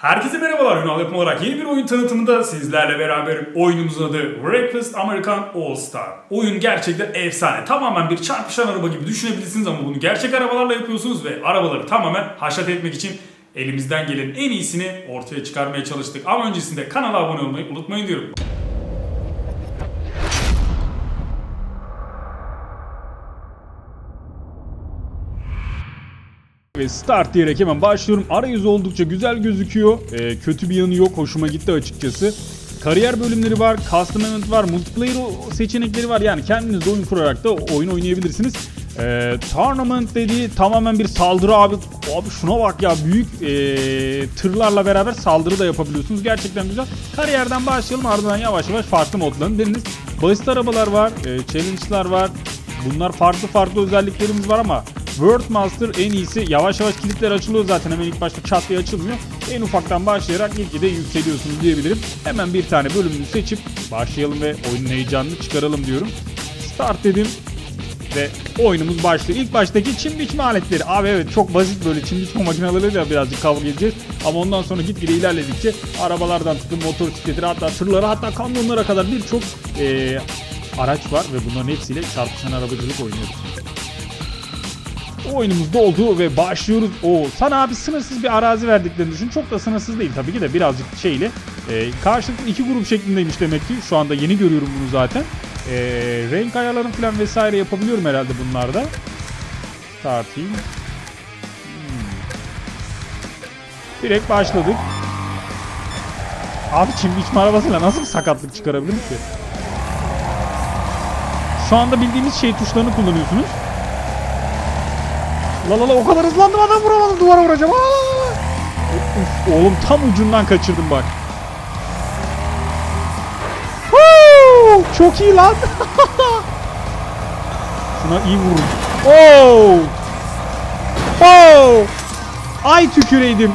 Herkese merhabalar Ünal Yapım olarak yeni bir oyun tanıtımında sizlerle beraber oyunumuzun adı Breakfast American All Star. Oyun gerçekten efsane. Tamamen bir çarpışan araba gibi düşünebilirsiniz ama bunu gerçek arabalarla yapıyorsunuz ve arabaları tamamen haşat etmek için elimizden gelen en iyisini ortaya çıkarmaya çalıştık. Ama öncesinde kanala abone olmayı unutmayın diyorum. Ve start diyerek hemen başlıyorum. Arayüzü oldukça güzel gözüküyor. Ee, kötü bir yanı yok. Hoşuma gitti açıkçası. Kariyer bölümleri var, custom event var, multiplayer seçenekleri var. Yani kendiniz oyun kurarak da oyun oynayabilirsiniz. Ee, tournament dediği tamamen bir saldırı abi. Abi şuna bak ya büyük ee, tırlarla beraber saldırı da yapabiliyorsunuz. Gerçekten güzel. Kariyerden başlayalım ardından yavaş yavaş farklı modlarını deniniz. Basit arabalar var, ee, challenge'lar var. Bunlar farklı farklı özelliklerimiz var ama World Master en iyisi. Yavaş yavaş kilitler açılıyor zaten. Hemen ilk başta çat diye açılmıyor. En ufaktan başlayarak ilk de yükseliyorsunuz diyebilirim. Hemen bir tane bölümünü seçip başlayalım ve oyunun heyecanını çıkaralım diyorum. Start dedim ve oyunumuz başlıyor. İlk baştaki çim biçme aletleri. Abi evet çok basit böyle çim biçme makineleriyle birazcık kavga edeceğiz. Ama ondan sonra gitgide ilerledikçe arabalardan tutun motosikletleri hatta tırlara hatta kamyonlara kadar birçok eee, araç var ve bunların hepsiyle çarpışan arabacılık oynuyoruz. Oyunumuz doldu ve başlıyoruz. O sana abi sınırsız bir arazi verdiklerini düşün. Çok da sınırsız değil tabii ki de birazcık şeyle. E, karşılıklı iki grup şeklindeymiş demek ki. Şu anda yeni görüyorum bunu zaten. E, renk ayarlarını falan vesaire yapabiliyorum herhalde bunlarda. Tartayım. Hmm. Direkt başladık. Abi çim biçme arabasıyla nasıl bir sakatlık çıkarabilirim ki? Şu anda bildiğimiz şey tuşlarını kullanıyorsunuz. La la la o kadar hızlandım adam vuramadım duvara vuracağım. Aa. Uf, oğlum tam ucundan kaçırdım bak. Huu, çok iyi lan. Şuna iyi vururum. Oo! Oo! Ay tüküreydim.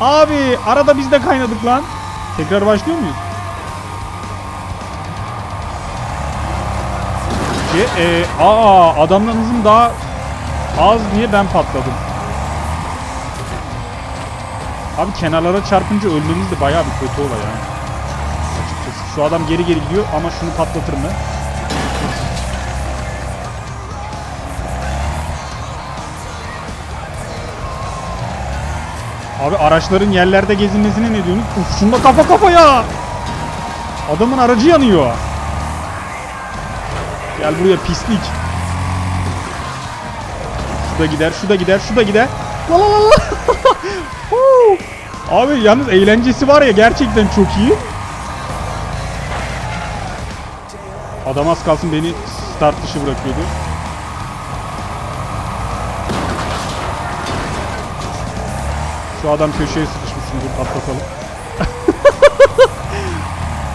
Abi arada biz de kaynadık lan. Tekrar başlıyor muyuz? E, aa adamların hızım daha Az diye ben patladım. Abi kenarlara çarpınca ölmemiz de bayağı bir kötü olay yani. Açıkçası. Şu adam geri geri gidiyor ama şunu patlatırım ben. Abi araçların yerlerde gezinmesine ne diyorsunuz? Uf şunda kafa kafaya. Adamın aracı yanıyor. Gel buraya pislik. Şu da gider, şu da gider, şu da gider. La la la la. Abi yalnız eğlencesi var ya gerçekten çok iyi. Adam az kalsın beni start dışı bırakıyordu. Şu adam köşeye sıkışmışsın dur patlatalım.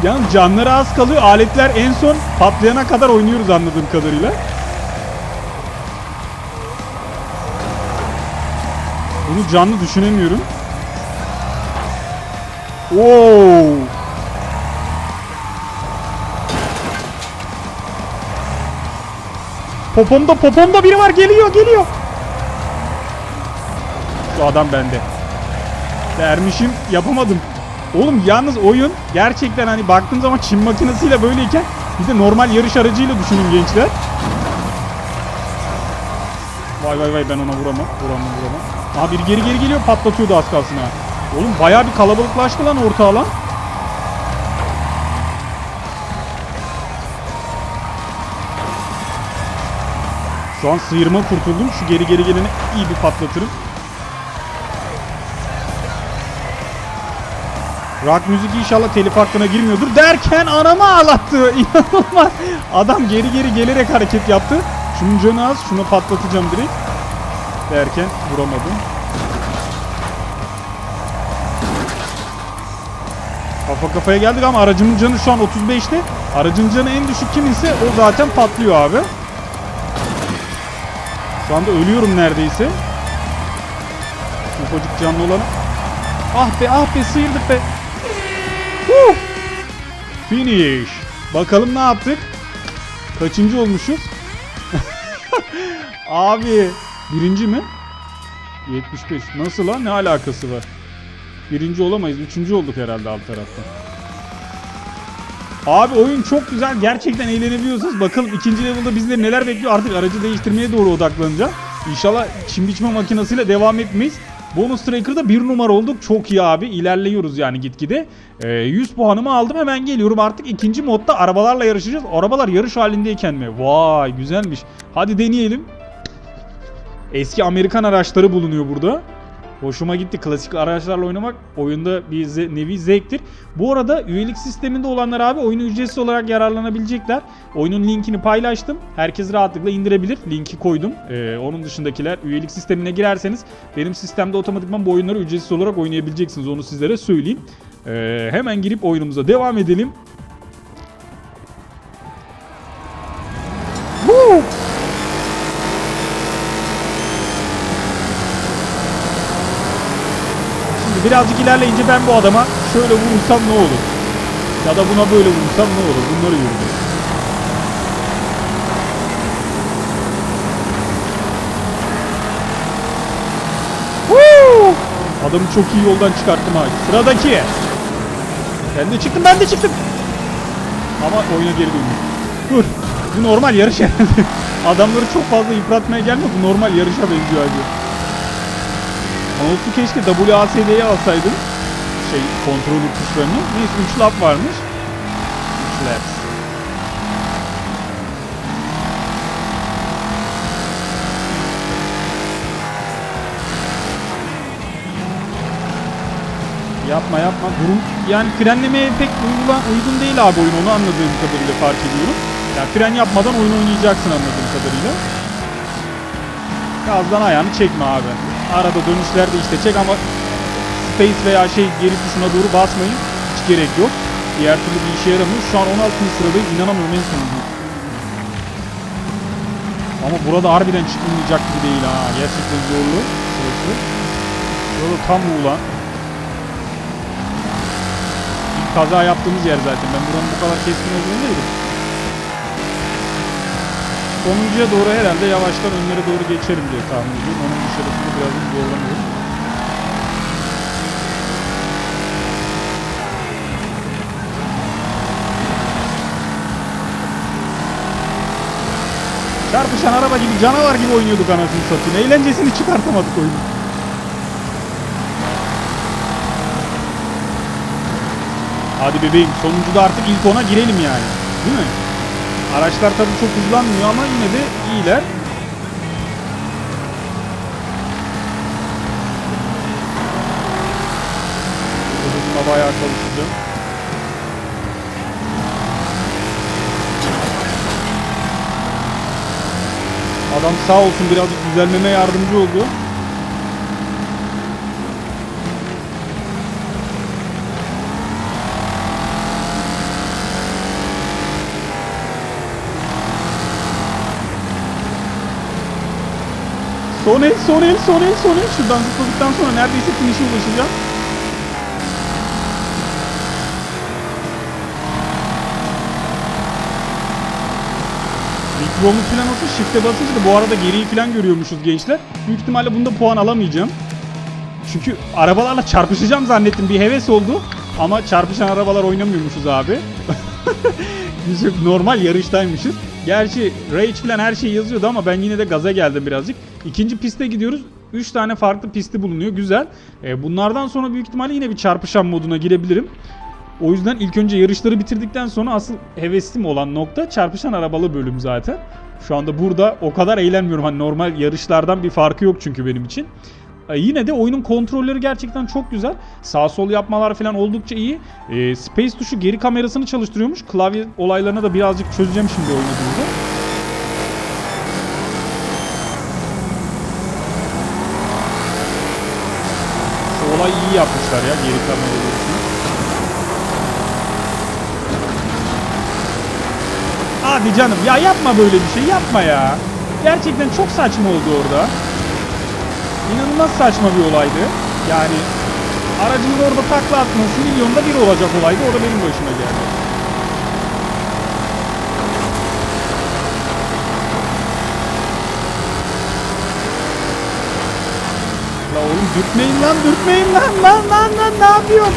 Yalnız canları az kalıyor. Aletler en son patlayana kadar oynuyoruz anladığım kadarıyla. Bunu canlı düşünemiyorum. Oo! Popomda popomda biri var geliyor geliyor. Şu adam bende. Dermişim yapamadım. Oğlum yalnız oyun gerçekten hani baktığım zaman çim makinesiyle böyleyken bir de normal yarış aracıyla düşünün gençler. Vay vay vay ben ona vuramam. Vuramam vuramam. Aha biri geri geri geliyor patlatıyordu az kalsın ha. Oğlum bayağı bir kalabalıklaştı lan orta alan. Şu an sıyırma kurtuldum. Şu geri geri geleni iyi bir patlatırım. Rock müzik inşallah telif hakkına girmiyordur derken anamı ağlattı. İnanılmaz. Adam geri geri gelerek hareket yaptı. Şunun canı az. Şunu patlatacağım direkt. Derken vuramadım. Kafa kafaya geldik ama aracımın canı şu an 35'te. Aracın canı en düşük kiminse o zaten patlıyor abi. Şu anda ölüyorum neredeyse. Ufacık canlı olan. Ah be ah be sıyırdık be. Huh! Finish. Bakalım ne yaptık? Kaçıncı olmuşuz? Abi birinci mi? 75. Nasıl lan? Ne alakası var? Birinci olamayız. Üçüncü olduk herhalde alt tarafta. Abi oyun çok güzel. Gerçekten eğlenebiliyorsunuz. Bakalım ikinci level'da bizleri neler bekliyor. Artık aracı değiştirmeye doğru odaklanacağım. İnşallah çim biçme makinesiyle devam etmeyiz. Bonus Tracker'da bir numara olduk. Çok iyi abi. İlerliyoruz yani gitgide. Ee, 100 puanımı aldım. Hemen geliyorum. Artık ikinci modda arabalarla yarışacağız. Arabalar yarış halindeyken mi? Vay güzelmiş. Hadi deneyelim. Eski Amerikan araçları bulunuyor burada. Hoşuma gitti. Klasik araçlarla oynamak oyunda bir ze- nevi zevktir. Bu arada üyelik sisteminde olanlar abi oyunu ücretsiz olarak yararlanabilecekler. Oyunun linkini paylaştım. Herkes rahatlıkla indirebilir. Linki koydum. Ee, onun dışındakiler üyelik sistemine girerseniz benim sistemde otomatikman bu oyunları ücretsiz olarak oynayabileceksiniz. Onu sizlere söyleyeyim. Ee, hemen girip oyunumuza devam edelim. Birazcık ilerleyince ben bu adama şöyle vurursam ne olur? Ya da buna böyle vurursam ne olur? Bunları. Woo! Adamı çok iyi yoldan çıkarttım ha. Sıradaki. Ben de çıktım ben de çıktım. Ama oyuna geri döndüm. Dur. Bu normal yarış herhalde. Adamları çok fazla yıpratmaya gelme. Bu normal yarışa benziyor acı. Anonsu keşke WASD'ye alsaydım. Şey kontrol tuşlarını. Neyse 3 lap varmış. 3 laps. Yapma yapma. Durum yani frenlemeye pek uygulan, uygun değil abi oyun onu anladığım kadarıyla fark ediyorum. Yani fren yapmadan oyun oynayacaksın anladığım kadarıyla. Gazdan ayağını çekme abi. Arada dönüşlerde işte çek ama space veya şey geri tuşuna doğru basmayın. Hiç gerek yok. Diğer türlü bir işe yaramıyor. Şu an 16. sıradayım. İnanamıyorum en sonunda. Ama burada harbiden çıkılmayacak gibi değil ha. Gerçekten zorlu. Sırası. Yolu tam uğulan. İlk kaza yaptığımız yer zaten. Ben buranın bu kadar keskin olduğunu bilmiyordum. Sonuncuya doğru herhalde yavaştan önlere doğru geçerim diye tahmin ediyorum. Onun dışarısında birazcık zorlanıyorum. Çarpışan araba gibi canavar gibi oynuyorduk anasını satayım. Eğlencesini çıkartamadık oyunu. Hadi bebeğim sonuncuda artık ilk ona girelim yani. Değil mi? Araçlar tabii çok hızlanmıyor ama yine de iyiler. Hızıma bayağı çalışacağım. Adam sağ olsun birazcık düzelmeme yardımcı oldu. Son el, son el, son el, son el. Şuradan zıpladıktan sonra neredeyse finish'e ulaşacağım. Mikromuz falan olsa shift'e basınca da bu arada geriyi falan görüyormuşuz gençler. Büyük ihtimalle bunda puan alamayacağım. Çünkü arabalarla çarpışacağım zannettim. Bir heves oldu. Ama çarpışan arabalar oynamıyormuşuz abi. Normal yarıştaymışız. Gerçi Rage falan her şey yazıyordu ama ben yine de gaza geldim birazcık. İkinci piste gidiyoruz. 3 tane farklı pisti bulunuyor. Güzel. E, bunlardan sonra büyük ihtimalle yine bir çarpışan moduna girebilirim. O yüzden ilk önce yarışları bitirdikten sonra asıl heveslim olan nokta çarpışan arabalı bölüm zaten. Şu anda burada o kadar eğlenmiyorum. Hani normal yarışlardan bir farkı yok çünkü benim için. E, yine de oyunun kontrolleri gerçekten çok güzel. Sağ sol yapmalar falan oldukça iyi. E, space tuşu geri kamerasını çalıştırıyormuş. Klavye olaylarına da birazcık çözeceğim şimdi oynadığımda. Şu olay iyi yapmışlar ya geri kameraları. Hadi canım ya yapma böyle bir şey yapma ya. Gerçekten çok saçma oldu orada. İnanılmaz saçma bir olaydı. Yani aracımın orada takla atması milyonda bir olacak olaydı. O da benim başıma geldi. La oğlum dürtmeyin lan dürtmeyin lan lan lan lan ne yapıyorsun?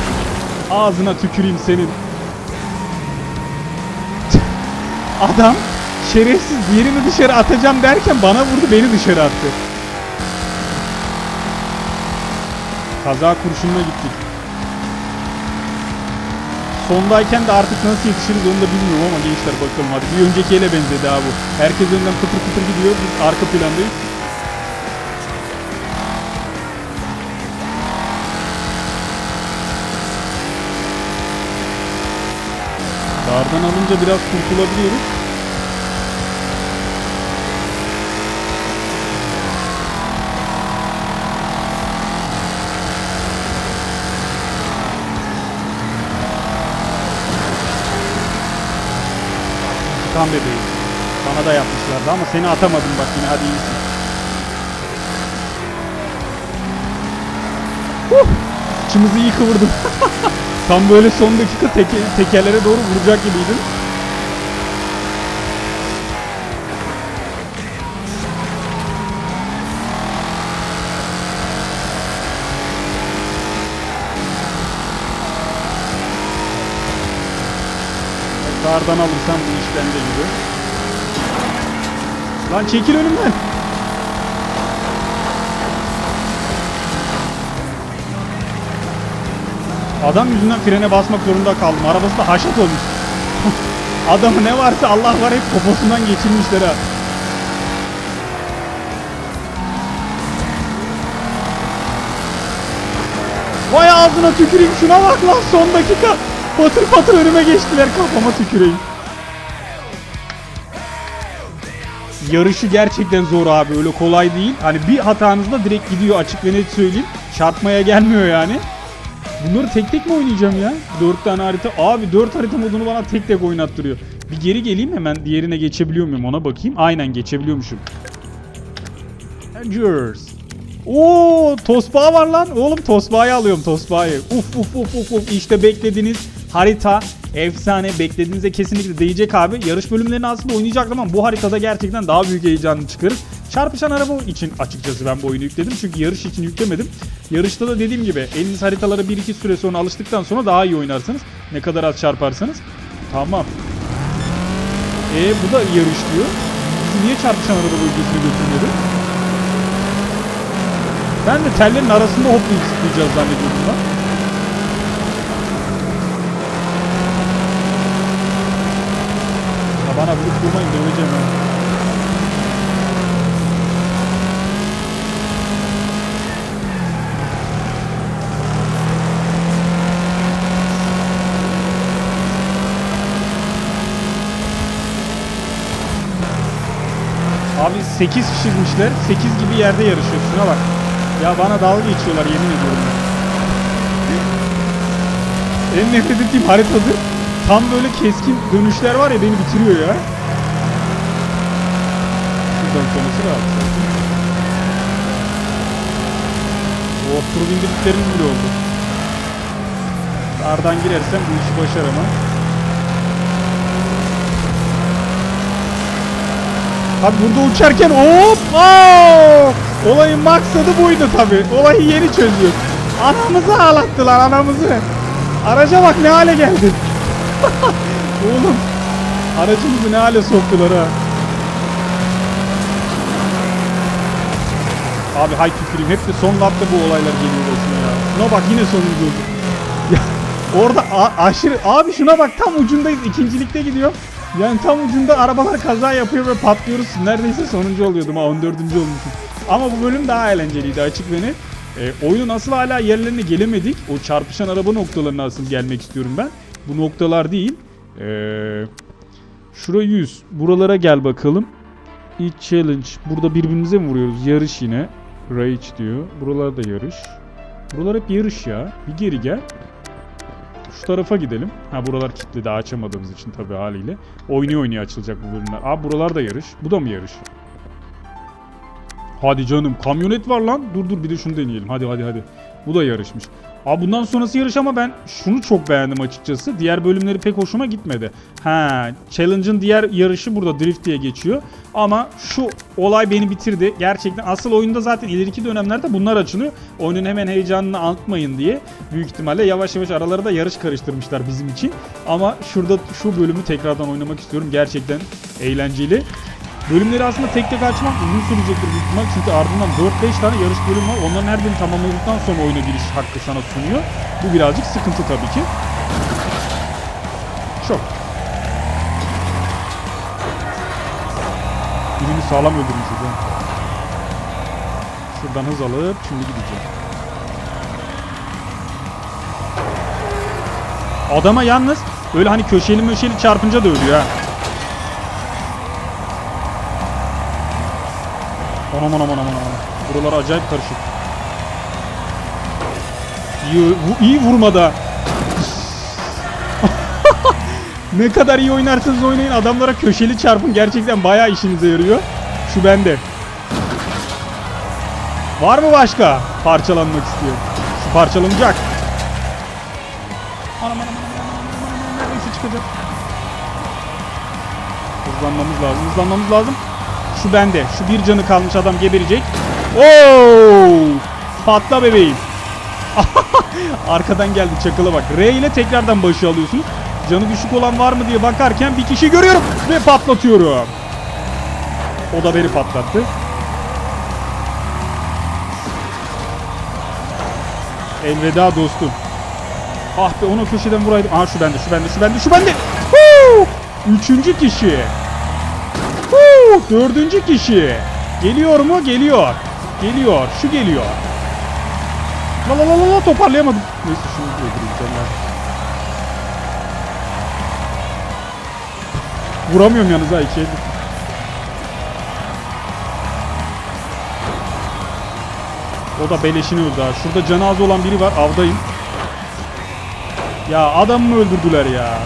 Ağzına tüküreyim senin. Adam şerefsiz diğerini dışarı atacağım derken bana vurdu beni dışarı attı. Kaza kurşununa gittik. Sondayken de artık nasıl yetişiriz onu da bilmiyorum ama gençler bakalım hadi. Bir önceki ele benzedi abi bu. Herkes önden pıtır pıtır gidiyor. Biz arka plandayız. Dardan alınca biraz kurtulabiliyoruz. Kan bebeği. Bana da yapmışlardı ama seni atamadım bak yine hadi iyisin. Huh! İçimizi iyi kıvırdım. Tam böyle son dakika teke, tekerlere doğru vuracak gibiydim. Dardan alırsam bu iş bende gibi. Lan çekil önümden. Adam yüzünden frene basmak zorunda kaldım. Arabası da haşat olmuş. Adamı ne varsa Allah var hep poposundan geçirmişler ha. Vay ağzına tüküreyim şuna bak lan son dakika. Patır patır önüme geçtiler kafama tüküreyim. Yarışı gerçekten zor abi öyle kolay değil. Hani bir hatanızda direkt gidiyor açık ve net söyleyeyim. Çarpmaya gelmiyor yani. Bunları tek tek mi oynayacağım ya? 4 tane harita. Abi 4 harita modunu bana tek tek oynattırıyor. Bir geri geleyim hemen diğerine geçebiliyor muyum ona bakayım. Aynen geçebiliyormuşum. Avengers. Oo tosbağa var lan. Oğlum tosbağayı alıyorum tosbağayı. Uf uf uf uf uf. İşte beklediğiniz harita efsane. Beklediğinize kesinlikle değecek abi. Yarış bölümlerini aslında oynayacaktım ama bu haritada gerçekten daha büyük heyecanını çıkarır. Çarpışan araba için açıkçası ben bu oyunu yükledim. Çünkü yarış için yüklemedim. Yarışta da dediğim gibi eliniz haritalara 1-2 süre sonra alıştıktan sonra daha iyi oynarsınız. Ne kadar az çarparsanız. Tamam. E bu da yarış diyor. Bizi niye çarpışan araba bölgesine götürmedi? Ben de tellerin arasında hoplayıp zıplayacağız zannediyordum lan. Bana vurup durmayın döveceğim ha. Abi 8 kişiymişler. 8 gibi yerde yarışıyor. Şuna bak. Ya bana dalga geçiyorlar yemin ediyorum. en nefret ettiğim haritadır. Tam böyle keskin dönüşler var ya beni bitiriyor ya. Şuradan sonrası rahat. O tur bindirdiklerim bile oldu. Dardan girersem bu işi başaramam. Abi burada uçarken hop! aa! Olayın maksadı buydu tabi. Olayı yeni çözüyor. Anamızı ağlattılar anamızı. Araca bak ne hale geldi. Oğlum aracımızı ne hale soktular ha. Abi hay tüküreyim. Hep de son lapta bu olaylar geliyor başına ya. Şuna bak yine sonuncu oldu. Ya orada aşırı... Abi şuna bak tam ucundayız. ikincilikte gidiyor. Yani tam ucunda arabalar kaza yapıyor ve patlıyoruz. Neredeyse sonuncu oluyordum ha 14. olmuşum. Ama bu bölüm daha eğlenceliydi açık ve net. E, oyunun asıl hala yerlerine gelemedik. O çarpışan araba noktalarına asıl gelmek istiyorum ben. Bu noktalar değil. E, şura 100. Buralara gel bakalım. Each challenge. Burada birbirimize mi vuruyoruz? Yarış yine. Rage diyor. Buralar da yarış. Buralar hep yarış ya. Bir geri gel. Şu tarafa gidelim. Ha buralar kilitli açamadığımız için tabii haliyle. Oynaya oynaya açılacak bu bölümler. Aa buralar da yarış. Bu da mı yarış? Hadi canım kamyonet var lan. Dur dur bir de şunu deneyelim. Hadi hadi hadi. Bu da yarışmış. Abi bundan sonrası yarış ama ben şunu çok beğendim açıkçası. Diğer bölümleri pek hoşuma gitmedi. Ha, Challenge'ın diğer yarışı burada Drift diye geçiyor. Ama şu olay beni bitirdi. Gerçekten asıl oyunda zaten ileriki dönemlerde bunlar açılıyor. Oyunun hemen heyecanını atmayın diye. Büyük ihtimalle yavaş yavaş aralara da yarış karıştırmışlar bizim için. Ama şurada şu bölümü tekrardan oynamak istiyorum. Gerçekten eğlenceli. Bölümleri aslında tek tek açmak uzun sürecektir büyük ihtimal. Çünkü ardından 4-5 tane yarış bölümü var. Onların her birini tamamladıktan sonra oyuna giriş hakkı sana sunuyor. Bu birazcık sıkıntı tabii ki. Çok. Birini sağlam öldürmüşüz ha. Şuradan hız alıp şimdi gideceğim. Adama yalnız öyle hani köşeli möşeli çarpınca da ölüyor ha. Aman aman aman aman. Buralar acayip karışık. İyi, iyi vurmada. ne kadar iyi oynarsanız oynayın adamlara köşeli çarpın gerçekten bayağı işinize yarıyor. Şu bende. Var mı başka parçalanmak istiyor? Şu parçalanacak. Anam anam anam anam anam anam çıkacak. Hızlanmamız lazım hızlanmamız lazım. Şu bende. Şu bir canı kalmış adam geberecek. Oo! Patla bebeğim. Arkadan geldi çakıla bak. R ile tekrardan başı alıyorsunuz. Canı düşük olan var mı diye bakarken bir kişi görüyorum ve patlatıyorum. O da beni patlattı. Elveda dostum. Ah be onu köşeden vuraydım. Aha şu bende, şu bende, şu bende, şu bende. Huu! Üçüncü kişi. Huu! Dördüncü kişi. Geliyor mu? Geliyor. Geliyor. Şu geliyor. La la la la la toparlayamadım. Neyse şunu öldüreceğim ya. Vuramıyorum yalnız ha bir. O da beleşini öldü ha. Şurada canı az olan biri var. Avdayım. Ya adamımı öldürdüler ya.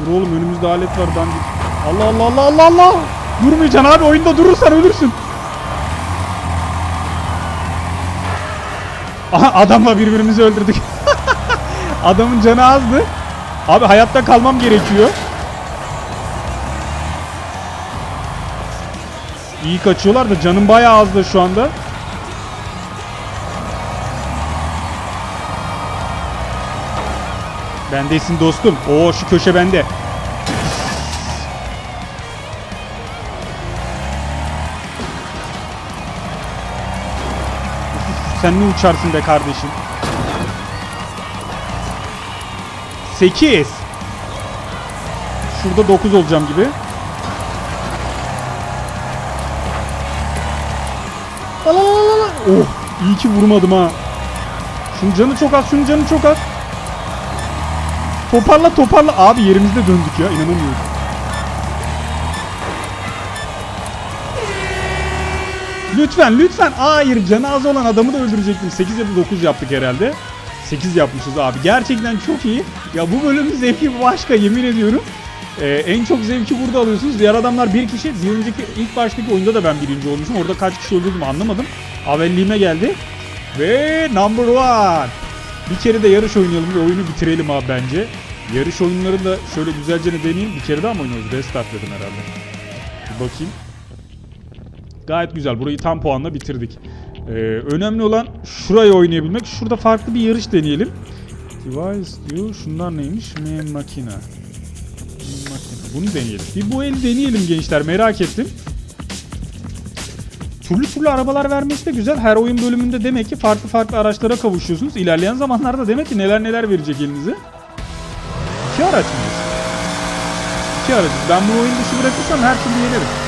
Dur oğlum önümüzde alet var dandik. Allah Allah Allah Allah Allah. Durmayacaksın abi oyunda durursan ölürsün. Aha adamla birbirimizi öldürdük. Adamın canı azdı. Abi hayatta kalmam gerekiyor. İyi kaçıyorlar da canım bayağı azdı şu anda. Bendesin dostum. Oo şu köşe bende. Sen ne uçarsın be kardeşim? 8. Şurada 9 olacağım gibi. Oh, iyi ki vurmadım ha. Şunun canı çok az, şunun canı çok az. Toparla toparla. Abi yerimizde döndük ya, inanamıyorum. Lütfen lütfen. Hayır canı az olan adamı da öldürecektim. 8 ya da 9 yaptık herhalde. 8 yapmışız abi. Gerçekten çok iyi. Ya bu bölümün zevki başka yemin ediyorum. Ee, en çok zevki burada alıyorsunuz. Diğer adamlar bir kişi. Bir önceki ilk baştaki oyunda da ben birinci olmuşum. Orada kaç kişi öldürdüm anlamadım. Avelliğime geldi. Ve number one. Bir kere de yarış oynayalım ve oyunu bitirelim abi bence. Yarış oyunları da şöyle güzelce ne deneyeyim. Bir kere daha mı oynuyoruz? Restart dedim herhalde. Bir bakayım. Gayet güzel. Burayı tam puanla bitirdik. Ee, önemli olan şurayı oynayabilmek. Şurada farklı bir yarış deneyelim. Device diyor. Şunlar neymiş? Main makina. Makina. Bunu deneyelim. Bir bu eli deneyelim gençler. Merak ettim. Türlü türlü arabalar vermesi de güzel. Her oyun bölümünde demek ki farklı farklı araçlara kavuşuyorsunuz. İlerleyen zamanlarda demek ki neler neler verecek elinize. İki araç mıyız? İki aracız. Ben bu oyun dışı bırakırsam her türlü yenerim.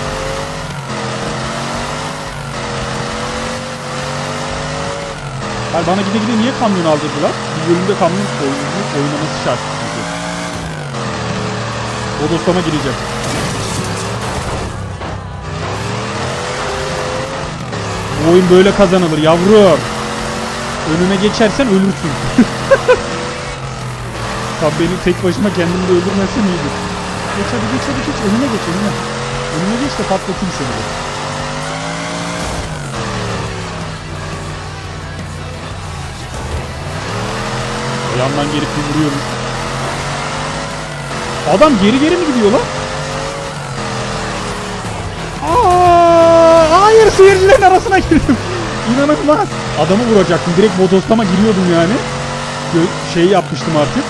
Hayır bana gide gide niye kamyon aldırdılar? Bir bölümde kamyon oyunu oynaması şart çünkü. Bodoslama gireceğim. Bu oyun böyle kazanılır yavrum. Önüme geçersen ölürsün. Tabi beni tek başıma kendimi de öldürmezsem iyidir. Geç hadi geç hadi geç önüme geç önüme. Önüme geç de patlatayım seni. Yandan gelip bir vuruyorum. Adam geri geri mi gidiyor lan? Aa, hayır seyircilerin arasına girdim. İnanılmaz. Adamı vuracaktım. Direkt bodoslama giriyordum yani. Gö- Şey yapmıştım artık.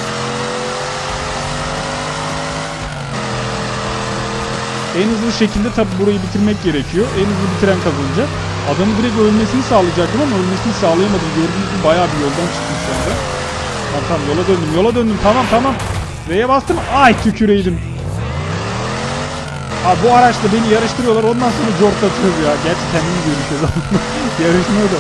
En hızlı şekilde tabi burayı bitirmek gerekiyor. En hızlı bitiren kazanacak. Adamı direkt ölmesini sağlayacaktım ama ölmesini sağlayamadım. Gördüğünüz gibi bayağı bir yoldan çıktım şu anda. Tamam tamam yola döndüm yola döndüm tamam tamam. V'ye bastım. Ay tüküreydim. Abi bu araçla beni yarıştırıyorlar ondan sonra jort atıyoruz ya. Gerçi kendimiz yarışıyoruz ama yarışmıyor da.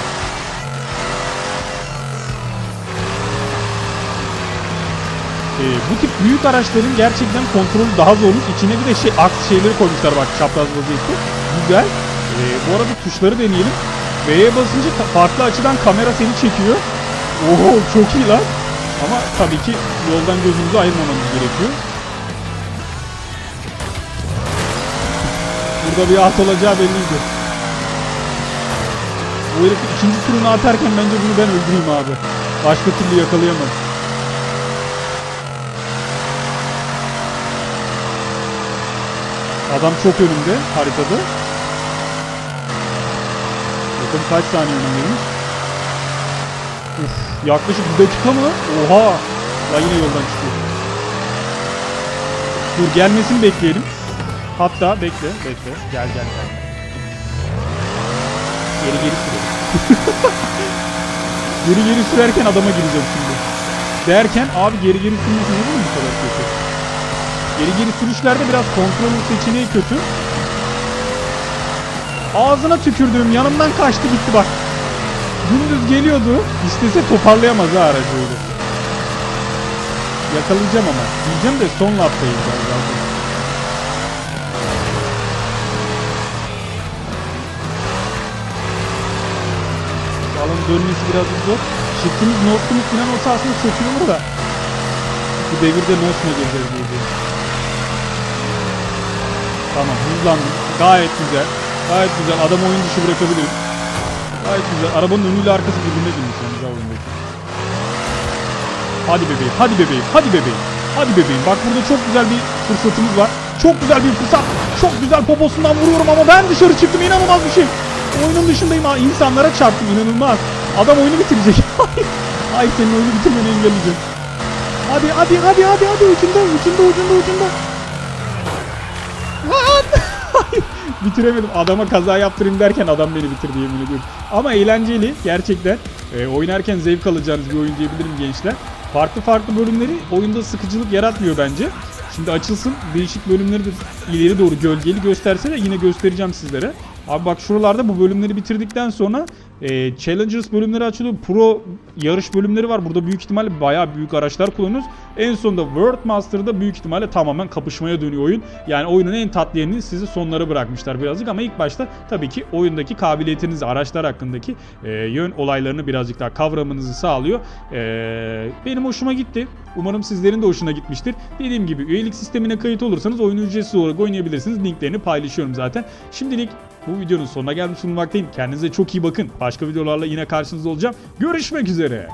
Ee, bu tip büyük araçların gerçekten kontrolü daha zormuş. İçine bir de şey aks şeyleri koymuşlar bak çapraz vaziyette. Güzel. Ee, bu arada tuşları deneyelim. V'ye basınca farklı açıdan kamera seni çekiyor. Oho çok iyi lan. Ama tabii ki yoldan gözümüzü ayırmamamız gerekiyor. Burada bir at olacağı belliydi. Bu herif ikinci turunu atarken bence bunu ben öldüreyim abi. Başka türlü yakalayamam. Adam çok önümde haritada. Bakalım kaç saniye önümdeymiş. Uf, yaklaşık bir dakika mı? Oha! La yine yoldan çıkıyor. Dur gelmesini bekleyelim. Hatta bekle, bekle. Gel gel gel. Geri geri sürelim. geri geri sürerken adama gireceğim şimdi. Derken abi geri geri sürmesi ne bu kadar kötü? Geri geri sürüşlerde biraz kontrol seçeneği kötü. Ağzına tükürdüğüm yanımdan kaçtı gitti bak. Dümdüz geliyordu. İstese toparlayamaz ha aracı öyle. Yakalayacağım ama. Diyeceğim de son laftayız ben zaten. Alanın dönmesi biraz zor. Shift'imiz North'umuz falan olsa aslında olur da. Bu devirde North mu gezeriz diye. Tamam hızlandım. Gayet güzel. Gayet güzel. Adam oyun dışı bırakabilirim. Gayet güzel. Arabanın önüyle arkası birbirine girmiş yalnız ha oyundaki. Hadi bebeğim, hadi bebeğim, hadi bebeğim. Hadi bebeğim. Bak burada çok güzel bir fırsatımız var. Çok güzel bir fırsat. Çok güzel poposundan vuruyorum ama ben dışarı çıktım. İnanılmaz bir şey. Oyunun dışındayım ha. İnsanlara çarptım. inanılmaz. Adam oyunu bitirecek. Ay senin oyunu bitirmeni engelleyeceğim. Hadi hadi hadi hadi hadi ucunda ucunda ucunda ucunda. Lan! Bitiremedim. Adama kaza yaptırayım derken adam beni bitirdi yemin ediyorum. Ama eğlenceli gerçekten. E, oynarken zevk alacağınız bir oyun diyebilirim gençler. Farklı farklı bölümleri oyunda sıkıcılık yaratmıyor bence. Şimdi açılsın değişik bölümleri de ileri doğru gölgeli gösterse de yine göstereceğim sizlere. Abi bak şuralarda bu bölümleri bitirdikten sonra e, Challengers bölümleri açılıyor. Pro yarış bölümleri var. Burada büyük ihtimalle bayağı büyük araçlar kullanıyoruz. En sonunda World Master'da büyük ihtimalle tamamen kapışmaya dönüyor oyun. Yani oyunun en tatlı yerini sizi sonlara bırakmışlar birazcık ama ilk başta tabii ki oyundaki kabiliyetiniz, araçlar hakkındaki e, yön olaylarını birazcık daha kavramanızı sağlıyor. E, benim hoşuma gitti. Umarım sizlerin de hoşuna gitmiştir. Dediğim gibi üyelik sistemine kayıt olursanız oyunu ücretsiz olarak oynayabilirsiniz. Linklerini paylaşıyorum zaten. Şimdilik bu videonun sonuna gelmiş bulunmaktayım. Kendinize çok iyi bakın. Başka videolarla yine karşınızda olacağım. Görüşmek üzere.